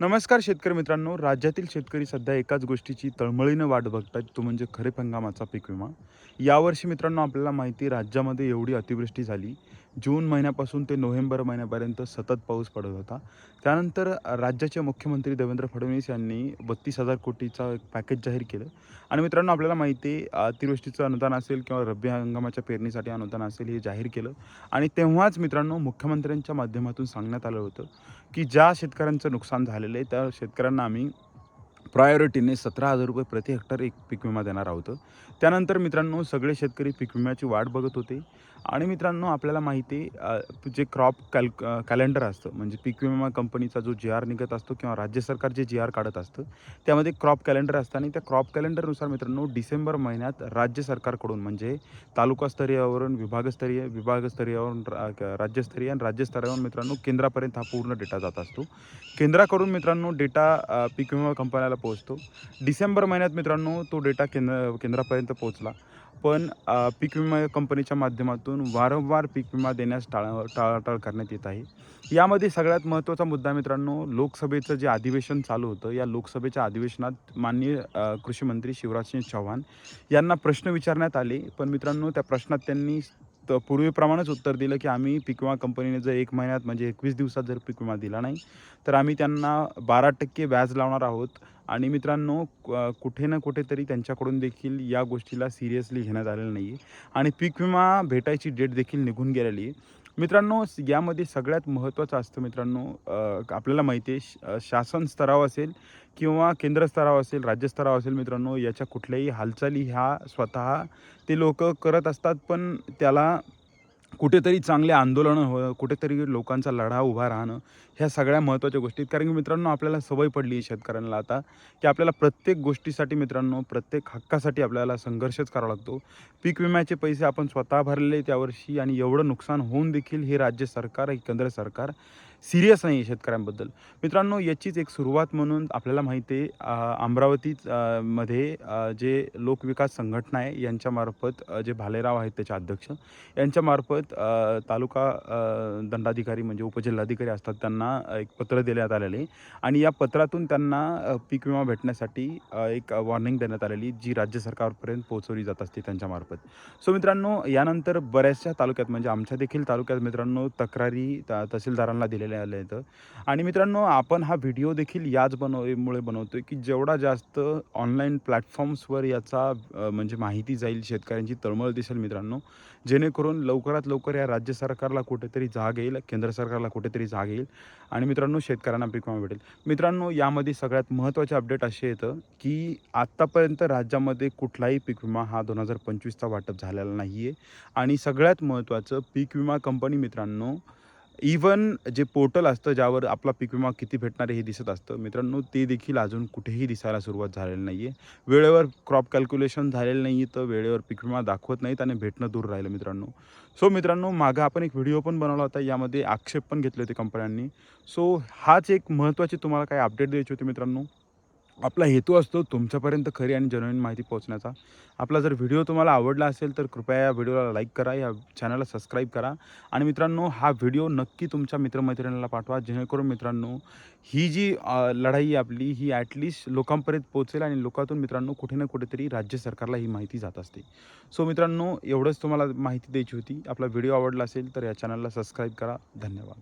नमस्कार शेतकरी मित्रांनो. राज्यातील शेतकरी सध्या एकाच गोष्टीची तळमळीनं वाट बघतात तो म्हणजे खरीप हंगामाचा पीक विमा. यावर्षी मित्रांनो आपल्याला माहिती राज्यामध्ये एवढी अतिवृष्टी झाली. जून महिन्यापासून ते नोव्हेंबर महिन्यापर्यंत सतत पाऊस पडत होता. त्यानंतर राज्याचे मुख्यमंत्री देवेंद्र फडणवीस यांनी बत्तीस हजार कोटीचा एक पॅकेज जाहीर केलं. आणि मित्रांनो आपल्याला माहिती आहे अतिवृष्टीचं अनुदान असेल किंवा रब्बी हंगामाच्या पेरणीसाठी अनुदान असेल हे जाहीर केलं. आणि तेव्हाच मित्रांनो मुख्यमंत्र्यांच्या माध्यमातून सांगण्यात आलं होतं की ज्या शेतकऱ्यांचं नुकसान झालेलं आहे त्या शेतकऱ्यांना आम्ही प्रायोरिटीने सतरा हजार रुपये प्रति हेक्टर एक पीक विमा देणार आहोत. त्यानंतर मित्रांनो सगळे शेतकरी पीक विम्याची वाट बघत होते. आणि मित्रांनो आपल्याला माहिती आहे जे क्रॉप कॅल कॅलेंडर असतं म्हणजे पीक विमा कंपनीचा जो जी आर निघत असतो किंवा राज्य सरकार जे जी आर काढत असतं त्यामध्ये क्रॉप कॅलेंडर असतं. आणि त्या क्रॉप कॅलेंडरनुसार मित्रांनो डिसेंबर महिन्यात राज्य सरकारकडून म्हणजे तालुकास्तरीयावरून विभागस्तरीय विभागस्तरीयावरून राज्यस्तरीय आणि राज्यस्तरावरून मित्रांनो केंद्रापर्यंत हा पूर्ण डेटा जात असतो. केंद्राकडून मित्रांनो डेटा पीक विमा कंपन्याला पोहोचतो. डिसेंबर महिन्यात मित्रांनो तो डेटा केंद्र केंद्रापर्यंत पोहोचला. पण पीक विमा कंपनीच्या माध्यमातून वारंवार पीक विमा देण्यास टाळ टाळाटाळ करण्यात येत आहे. यामध्ये सगळ्यात महत्त्वाचा मुद्दा मित्रांनो लोकसभेचं जे अधिवेशन चालू होतं या लोकसभेच्या अधिवेशनात माननीय कृषी मंत्री शिवराजसिंह चौहान यांना प्रश्न विचारण्यात आले. पण मित्रांनो त्या प्रश्नात त्यांनी तर पूर्वीप्रमाणेच उत्तर दिलं की आम्ही पीक विमा कंपनीने जर एक महिन्यात म्हणजे एकवीस दिवसात जर पीक विमा दिला नाही तर आम्ही त्यांना बारा टक्के व्याज लावणार आहोत. आणि मित्रांनो कुठे ना कुठेतरी त्यांच्याकडून देखील या गोष्टीला सिरियसली घेण्यात आलेलं नाही आहे आणि पीक विमा भेटायची डेट देखील निघून गेलेली आहे. मित्रांनो यामध्ये सगळ्यात महत्त्वाचं असतं मित्रांनो आपल्याला माहिती आहे श- शासन स्तराव असेल किंवा केंद्र स्तराव असेल राज्यस्तराव असेल मित्रांनो याच्या कुठल्याही हालचाली ह्या स्वतः ते लोक करत असतात पण त्याला कुठेतरी चांगले आंदोलनं हो कुठेतरी लोकांचा लढा उभा राहणं ह्या सगळ्या महत्त्वाच्या गोष्टी आहेत. कारण की मित्रांनो आपल्याला सवय पडली आहे शेतकऱ्यांना आता की आपल्याला प्रत्येक गोष्टीसाठी मित्रांनो प्रत्येक हक्कासाठी आपल्याला संघर्षच करावा लागतो पीक विम्याचे पैसे आपण स्वतः भरले त्यावर्षी आणि एवढं नुकसान होऊन देखील हे राज्य सरकार हे केंद्र सरकार सिरियस नाही आहे शेतकऱ्यांबद्दल. मित्रांनो याचीच एक सुरुवात म्हणून आपल्याला माहिती आहे अमरावती अमरावतीत मध्ये जे लोकविकास संघटना आहे यांच्यामार्फत जे भालेराव आहेत त्याचे अध्यक्ष यांच्यामार्फत तालुका दंडाधिकारी म्हणजे उपजिल्हाधिकारी असतात त्यांना एक पत्र देण्यात आलेले आणि या पत्रातून त्यांना पीक विमा भेटण्यासाठी एक वॉर्निंग देण्यात आलेली जी राज्य सरकारपर्यंत पोहोचवली जात असते त्यांच्यामार्फत सो मित्रांनो यानंतर बऱ्याचशा तालुक्यात म्हणजे आमच्या देखील तालुक्यात मित्रांनो तक्रारी तहसीलदारांना दिल्या आलेले आले आहेत. आणि मित्रांनो आपण हा व्हिडिओ देखील याच बनवमुळे बनवतो आहे की जेवढा जास्त ऑनलाईन प्लॅटफॉर्म्सवर याचा म्हणजे माहिती जाईल शेतकऱ्यांची तळमळ दिसेल मित्रांनो जेणेकरून लवकरात लवकर या राज्य सरकारला कुठेतरी जाग येईल केंद्र सरकारला कुठेतरी जाग येईल आणि मित्रांनो शेतकऱ्यांना पीक विमा भेटेल. मित्रांनो यामध्ये सगळ्यात महत्त्वाचे अपडेट असे येतं की आत्तापर्यंत राज्यामध्ये कुठलाही पीक विमा हा दोन हजार पंचवीसचा वाटप झालेला नाही आहे आणि सगळ्यात महत्त्वाचं पीक विमा कंपनी मित्रांनो इवन जे पोर्टल असतं ज्यावर आपला पीक विमा किती भेटणार आहे हे दिसत असतं मित्रांनो ते देखील अजून कुठेही दिसायला सुरुवात झालेली नाही आहे वेळेवर क्रॉप कॅल्क्युलेशन झालेलं नाही आहे तर वेळेवर पीक विमा दाखवत नाहीत आणि भेटणं दूर राहिलं मित्रांनो. सो मित्रांनो मागं आपण एक व्हिडिओ पण बनवला होता यामध्ये आक्षेप पण घेतले होते कंपन्यांनी सो हाच एक महत्त्वाची तुम्हाला काही अपडेट द्यायची होती मित्रांनो? आपला हेतू असतो तुमच्यापर्यंत खरी आणि जनवीन माहिती पोहोचण्याचा. आपला जर व्हिडिओ तुम्हाला आवडला असेल तर कृपया या व्हिडिओला लाईक करा या चॅनलला सबस्क्राईब करा. आणि मित्रांनो हा व्हिडिओ नक्की तुमच्या मित्रमैत्रिणीला पाठवा. जेणेकरून मित्रांनो ही जी लढाई आपली ही ॲटलिस्ट लोकांपर्यंत पोहोचेल आणि लोकातून मित्रांनो कुठे ना कुठेतरी राज्य सरकारला ही माहिती जात असते. सो मित्रांनो एवढंच तुम्हाला माहिती द्यायची होती. आपला व्हिडिओ आवडला असेल तर या चॅनलला सबस्क्राईब करा. धन्यवाद.